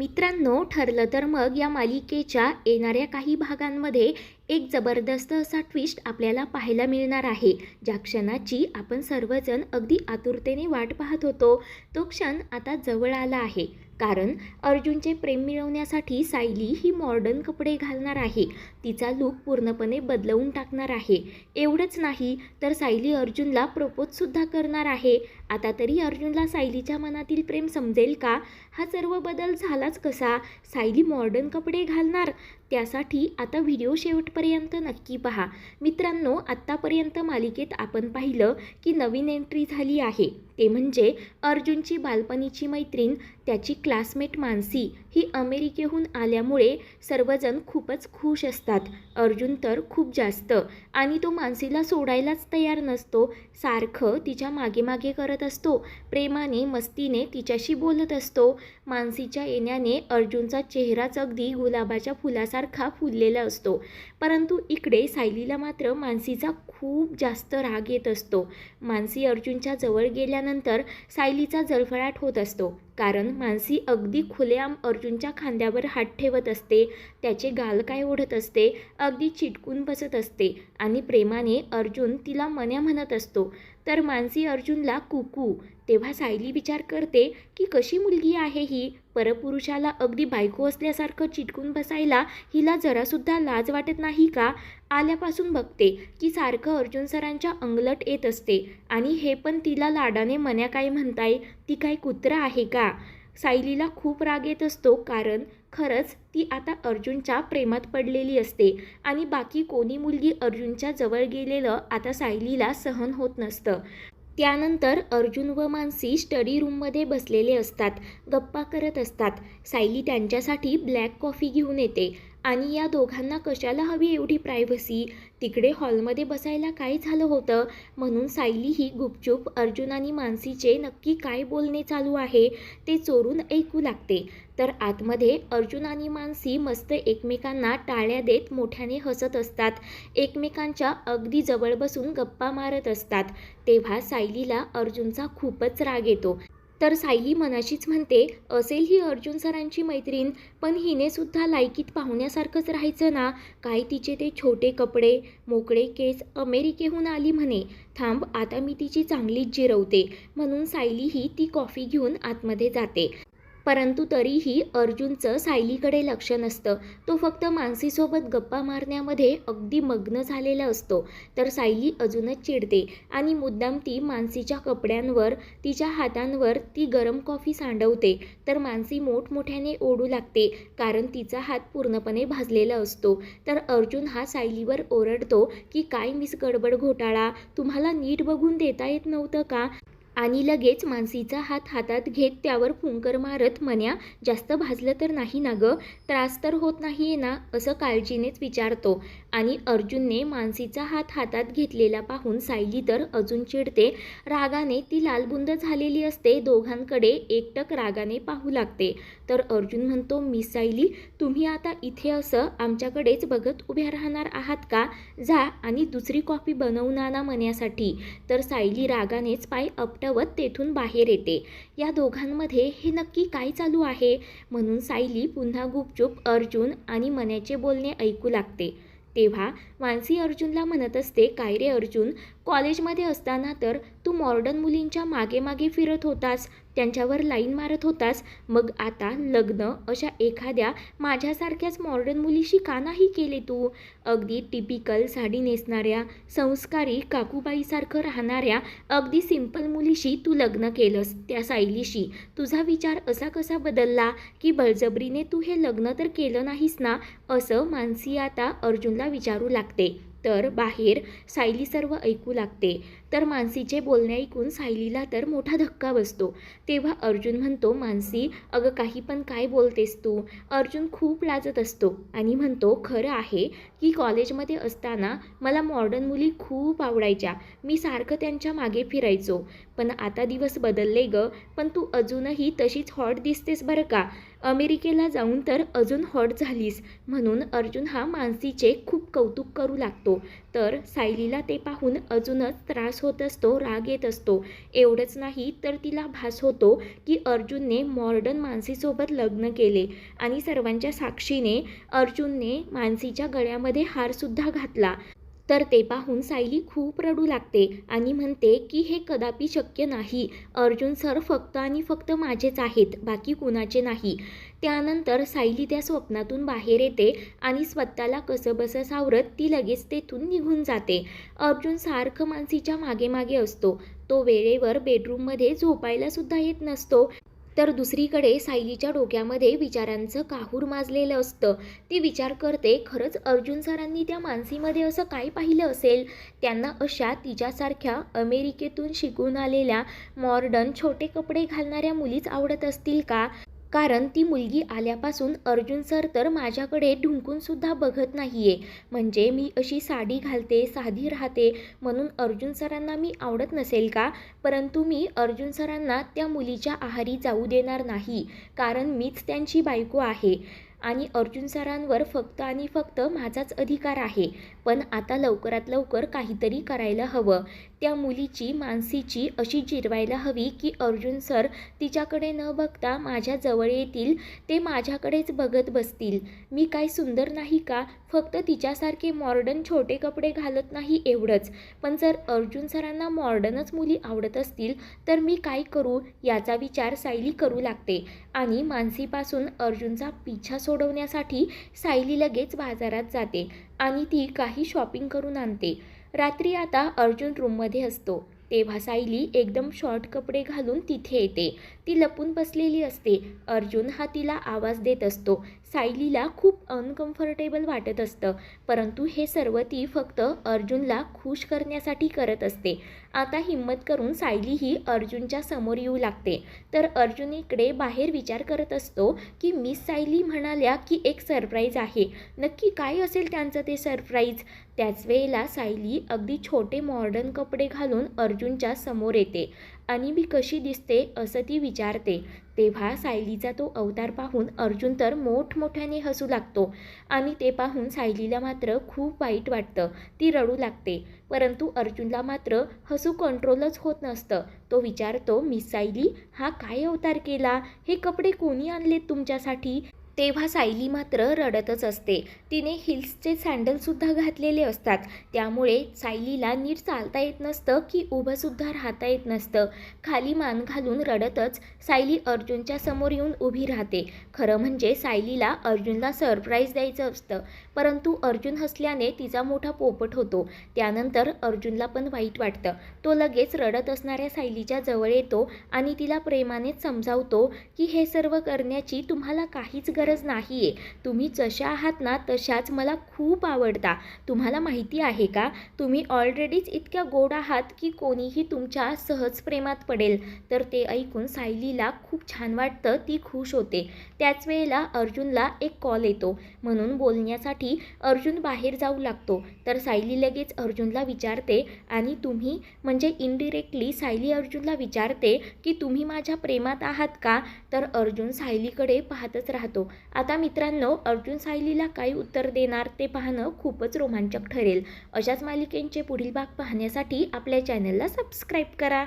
मित्रांनो ठरलं तर मग या मालिकेच्या येणाऱ्या काही भागांमध्ये एक जबरदस्त असा ट्विस्ट आपल्याला पाहायला मिळणार आहे. ज्या क्षणाची आपण सर्वजण अगदी आतुरतेने वाट पाहत होतो तो क्षण आता जवळ आला आहे. कारण अर्जुनचे प्रेम मिळवण्यासाठी सायली ही मॉडर्न कपडे घालणार आहे. तिचा लूक पूर्णपणे बदलवून टाकणार आहे. एवढंच नाही तर सायली अर्जुनला प्रपोजसुद्धा करणार आहे. आता तरी अर्जुनला सायलीच्या मनातील प्रेम समजेल का? हा सर्व बदल झालाच कसा? सायली मॉडर्न कपडे घालणार? त्यासाठी आता व्हिडिओ शेवटपर्यंत नक्की पहा. मित्रांनो आत्तापर्यंत मालिकेत आपण पाहिलं की नवीन एंट्री झाली आहे. ते म्हणजे अर्जुनची बालपणीची मैत्रीण त्याची क्लासमेट मानसी. ही अमेरिकेहून आल्यामुळे सर्वजण खूपच खुश असतात. अर्जुन तर खूप जास्त. आणि तो मानसीला सोडायलाच तयार नसतो. सारखं तिच्यामागे मागे करत असतो. प्रेमाने मस्तीने तिच्याशी बोलत असतो. मानसीच्या येण्याने अर्जुनचा चेहराच अगदी गुलाबाच्या फुलासारखा फुललेला असतो. परंतु इकडे सायलीला मात्र मानसीचा खूप जास्त राग येत असतो. मानसी अर्जुनच्या जवळ गेल्यानंतर सायलीचा जळफळाट होत असतो. कारण मानसी अगदी खुलेआम अर्जुनच्या खांद्यावर हात ठेवत असते. त्याचे गाल काय ओढत असते अगदी चिटकून बसत असते आणि प्रेमाने अर्जुन तिला मन्या म्हणत असतो. तर मानसी अर्जुनला कुकू. तेव्हा सायली विचार करते की कशी मुलगी आहे ही? परपुरुषाला अगदी बायको असल्यासारखं चिटकून बसायला हिला जरासुद्धा लाज वाटत नाही का? आल्यापासून बघते की सारखं अर्जुन सरांच्या अंगलट येत असते. आणि हे पण तिला लाडाने मन्या काय म्हणताय? ती काय कुत्रा आहे का? सायलीला खूप राग येत असतो कारण खरंच ती आता अर्जुनच्या प्रेमात पडलेली असते. आणि बाकी कोणी मुलगी अर्जुनच्या जवळ गेलेलं आता सायलीला सहन होत नसतं. त्यानंतर अर्जुन व मानसी स्टडी रूममध्ये बसलेले असतात. गप्पा करत असतात. सायली त्यांच्यासाठी ब्लॅक कॉफी घेऊन येते. आणि या दोघांना कशाला हवी एवढी प्रायव्हसी तिकडे हॉलमध्ये बसायला काय झालं होतं? म्हणून सायली ही गुपचूप अर्जुन आणि मानसीचे नक्की काय बोलणे चालू आहे ते चोरून ऐकू लागते. तर आतमध्ये अर्जुन आणि मानसी मस्त एकमेकांना टाळ्या देत मोठ्याने हसत असतात. एकमेकांच्या अगदी जवळ बसून गप्पा मारत असतात. तेव्हा सायलीला अर्जुनचा खूपच राग येतो. तर सायली मनाशीच म्हणते असेल ही अर्जुन सरांची मैत्रीण पण हिने सुद्धा लायकीत पाहुण्यासारखंच राहायचं ना? काय तिचे ते छोटे कपडे मोकळे केस अमेरिकेहून आली म्हणे. थांब आता मी तिची चांगलीच जिरवते. म्हणून सायली ही ती कॉफी घेऊन आतमध्ये जाते. परंतु तरीही अर्जुनचं सायलीकडे लक्ष नसतं. तो फक्त मानसीसोबत गप्पा मारण्यामध्ये अगदी मग्न झालेला असतो. तर सायली अजूनच चिडते आणि मुद्दाम ती मानसीच्या कपड्यांवर तिच्या हातांवर ती गरम कॉफी सांडवते. तर मानसी मोठमोठ्याने ओढू लागते कारण तिचा हात पूर्णपणे भाजलेला असतो. तर अर्जुन हा सायलीवर ओरडतो की काय मिस गडबड घोटाळा? तुम्हाला नीट बघून देता येत नव्हतं का? आणि लगेच मानसीचा हात हातात घेत त्यावर फुंकर मारत म्हण्या जास्त भाजलं तर नाही ना गं? त्रास तर होत नाही आहे ना? असं काळजीनेच विचारतो. आणि अर्जुनने मानसीचा हात हातात घेतलेला पाहून सायली तर अजून चिडते. रागाने ती लालबुंद झालेली असते. दोघांकडे एकटक रागाने पाहू लागते. तर अर्जुन म्हणतो मिस सायली तुम्ही आता इथे असं आमच्याकडेच बघत उभ्या राहणार आहात का? जा आणि दुसरी कॉफी बनवून आणा म्हणण्यासाठी तर सायली रागानेच पाय मिळवत तेथून बाहेर येते. या दोघांमध्ये हे नक्की काय चालू आहे? म्हणून सायली पुन्हा गुपचूप अर्जुन आणि मन्याचे बोलणे ऐकू लागते. तेव्हा मानसी अर्जुनला म्हणत असते काय रे अर्जुन? कॉलेजमध्ये असताना तर तू मॉर्डन मुलींच्या मागे मागे फिरत होतास. त्यांच्यावर लाईन मारत होतास. मग आता लग्न अशा एखाद्या माझ्यासारख्याच मॉडर्न मुलीशी का नाही केले तू? अगदी टिपिकल साडी नेसणाऱ्या संस्कारी काकूबाईसारखं राहणाऱ्या अगदी सिंपल मुलीशी तू लग्न केलंस त्या सायलीशी. तुझा विचार असा कसा बदलला की बळजबरीने तू हे लग्न तर केलं नाहीस ना? असं मानसी आता अर्जुनला विचारू लागते. तर बाहेर सायली सर्व ऐकू लागते. तर मानसीचे बोलणे ऐकून सायलीला तर मोठा धक्का बसतो. तेव्हा अर्जुन म्हणतो मानसी अगं काही पण काय बोलतेस तू? अर्जुन खूप लाजत असतो आणि म्हणतो खरं आहे की कॉलेजमध्ये असताना मला मॉडर्न मुली खूप आवडायच्या. मी सारखं त्यांच्या मागे फिरायचो. पण आता दिवस बदलले ग. पण तू अजूनही तशीच हॉट दिसतेस बरं का? अमेरिकेला जाऊन तर अजून हॉट झालीस म्हणून अर्जुन हा मानसीचे खूप कौतुक करू लागतो. तर सायलीला ते पाहून अजूनच त्रास होत असतो राग येत असतो. एवढंच नाही तर तिला भास होतो की अर्जुनने मॉर्डन मानसीसोबत लग्न केले आणि सर्वांच्या साक्षीने अर्जुनने मानसीच्या गळ्यामध्ये हारसुद्धा घातला. तर ते पाहून सायली खूप रडू लागते आणि म्हणते की हे कदापि शक्य नाही. अर्जुन सर फक्त आणि फक्त माझेच आहेत बाकी कुणाचे नाही. त्यानंतर सायली त्या स्वप्नातून बाहेर येते आणि स्वतःला कसंबसं सावरत ती लगेच तेथून निघून जाते. अर्जुन सारखं मानसीच्या मागे मागे असतो. तो वेळेवर बेडरूममध्ये झोपायला सुद्धा येत नसतो. तर दुसरीकडे सायलीच्या डोक्यामध्ये विचारांचं काहूर माजलेलं असतं. ती विचार करते खरंच अर्जुन सरांनी त्या मानसीमध्ये असं काय पाहिलं असेल? त्यांना अशा तिच्यासारख्या अमेरिकेतून शिकून आलेल्या मॉर्डन छोटे कपडे घालणाऱ्या मुलीच आवडत असतील का? कारण ती मुलगी आल्यापासून अर्जुन सर तर माझ्याकडे ढुंकूनसुद्धा बघत नाही आहे म्हणजे मी अशी साडी घालते साधी राहते म्हणून अर्जुन सरांना मी आवडत नसेल का? परंतु मी अर्जुन सरांना त्या मुलीच्या आहारी जाऊ देणार नाही कारण मीच त्यांची बायको आहे आणि अर्जुन सरांवर फक्त आणि फक्त माझाच अधिकार आहे. पण आता लवकरात लवकर काहीतरी करायला हवं. त्या मुलीची मानसीची अशी जिरवायला हवी की अर्जुन सर तिच्याकडे न बघता माझ्या जवळ येतील ते माझ्याकडेच बघत बसतील. मी काय सुंदर नाही का? फक्त तिच्यासारखे मॉर्डन छोटे कपडे घालत नाही एवढंच. पण जर अर्जुन सरांना मॉर्डनच मुली आवडत असतील तर मी काय करू? याचा विचार सायली करू लागते. आणि मानसीपासून अर्जुनचा पिछा सोडवण्यासाठी सायली लगेच बाजारात जाते आणि ती काही शॉपिंग करून आणते. रात्री आता अर्जुन रूममध्ये असतो. तेव्हा सायली एकदम शॉर्ट कपडे घालून तिथे येते. ती लपून बसलेली असते. अर्जुन हा तिला आवाज देत असतो. सायलीला खूप अनकम्फर्टेबल वाटत असतं. परंतु हे सर्व ती फक्त अर्जुनला खुश करण्यासाठी करत असते. आता हिंमत करून सायली ही अर्जुनच्या समोर येऊ लागते. तर अर्जुन इकडे बाहेर विचार करत असतो की मिस सायली म्हणाल्या की एक सरप्राईज आहे. नक्की काय असेल त्यांचं ते सरप्राईज त्याच वेळेला सायली अगदी छोटे मॉडर्न कपडे घालून अर्जुनच्या समोर येते. आणि मी कशी दिसते असं ती विचारते. तेव्हा सायलीचा तो अवतार पाहून अर्जुन तर मोठमोठ्याने हसू लागतो आणि ते पाहून सायलीला मात्र खूप वाईट वाटतं. ती रडू लागते. परंतु अर्जुनला मात्र हसू कंट्रोलच होत नसतं. तो विचारतो मिस सायली हा काय अवतार केला? हे कपडे कोणी आणलेत तुमच्यासाठी? तेव्हा सायली मात्र रडतच असते. तिने हिल्सचे सँडलसुद्धा घातलेले असतात. त्यामुळे सायलीला नीट चालता येत नसतं की उभंसुद्धा राहता येत नसतं. खाली मान घालून रडतच सायली अर्जुनच्या समोर येऊन उभी राहते. खरं म्हणजे सायलीला अर्जुनला सरप्राईज द्यायचं असतं. परंतु अर्जुन हसल्याने तिचा मोठा पोपट होतो. त्यानंतर अर्जुनला पण वाईट वाटतं. तो लगेच रडत असणाऱ्या सायलीच्या जवळ येतो आणि तिला प्रेमानेच समजावतो की हे सर्व करण्याची तुम्हाला काहीच गरज नाही आहे तुम्ही जशा आहात ना तशाच मला खूप आवडता. तुम्हाला माहिती आहे का? तुम्ही ऑलरेडीच इतक्या गोड आहात की कोणीही तुमच्या सहज प्रेमात पडेल. तर ते ऐकून सायलीला खूप छान वाटतं ती खुश होते. त्याच वेळेला अर्जुनला एक कॉल येतो. म्हणून बोलण्यासाठी अर्जुन बाहेर जाऊ लागतो. तर सायली लगेच अर्जुनला विचारते आणि तुम्ही म्हणजे इनडिरेक्टली सायली अर्जुनला विचारते की तुम्ही माझ्या प्रेमात आहात का? तर अर्जुन सायलीकडे पाहतच राहतो. आता मित्रांनो अर्जुन सायलीला काय उत्तर देणार ते पाहणं खूपच रोमांचक ठरेल. अशाच मालिकेंचे पुढील भाग पाहण्यासाठी आपल्या चॅनलला सबस्क्राईब करा.